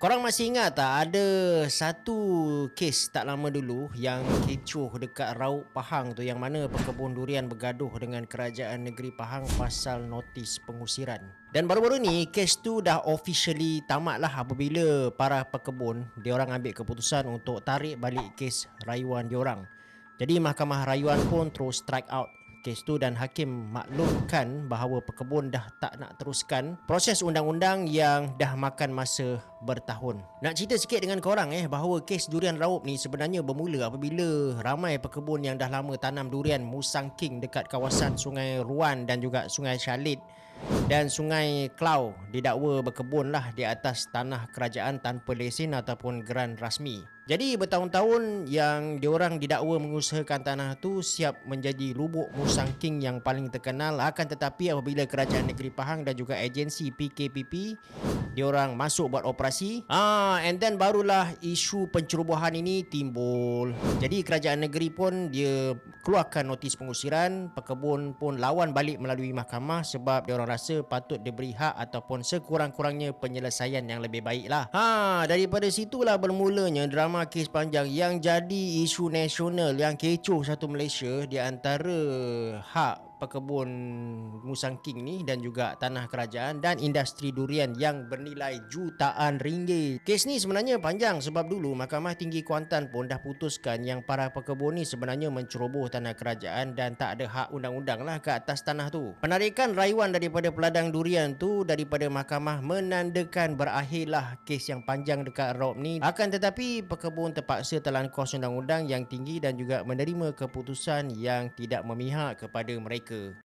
Korang masih ingat tak ada satu kes tak lama dulu yang kecoh dekat Rauk Pahang tu yang mana pekebun durian bergaduh dengan kerajaan negeri Pahang pasal notis pengusiran. Dan baru-baru ni kes tu dah officially tamat lah apabila para pekebun diorang ambil keputusan untuk tarik balik kes rayuan diorang. Jadi Mahkamah Rayuan pun terus strike out kes tu dan hakim maklumkan bahawa pekebun dah tak nak teruskan proses undang-undang yang dah makan masa bertahun. Nak cerita sikit dengan korang eh bahawa kes durian raup ni sebenarnya bermula apabila ramai pekebun yang dah lama tanam durian Musang King dekat kawasan Sungai Ruan dan juga Sungai Shalit dan Sungai Klau didakwa berkebun lah di atas tanah kerajaan tanpa lesen ataupun geran rasmi. Jadi bertahun-tahun yang diorang didakwa mengusahakan tanah tu siap menjadi lubuk Musang King yang paling terkenal akan tetapi apabila kerajaan negeri Pahang dan juga agensi PKPP diorang masuk buat operasi ah and then barulah isu pencerobohan ini timbul. Jadi kerajaan negeri pun dia keluarkan notis pengusiran, pekebun pun lawan balik melalui mahkamah sebab diorang rasa patut diberi hak ataupun sekurang-kurangnya penyelesaian yang lebih baik lah. Ha daripada situlah bermulanya drama kes panjang yang jadi isu nasional yang kecoh satu Malaysia di antara hak pekebun Musang King ni dan juga tanah kerajaan dan industri durian yang bernilai jutaan ringgit. Kes ni sebenarnya panjang sebab dulu Mahkamah Tinggi Kuantan pun dah putuskan yang para pekebun ni sebenarnya menceroboh tanah kerajaan dan tak ada hak undang-undang lah ke atas tanah tu. Penarikan rayuan daripada peladang durian tu daripada mahkamah menandakan berakhirlah kes yang panjang dekat Rob ni. Akan tetapi pekebun terpaksa telan kos undang-undang yang tinggi dan juga menerima keputusan yang tidak memihak kepada mereka. 그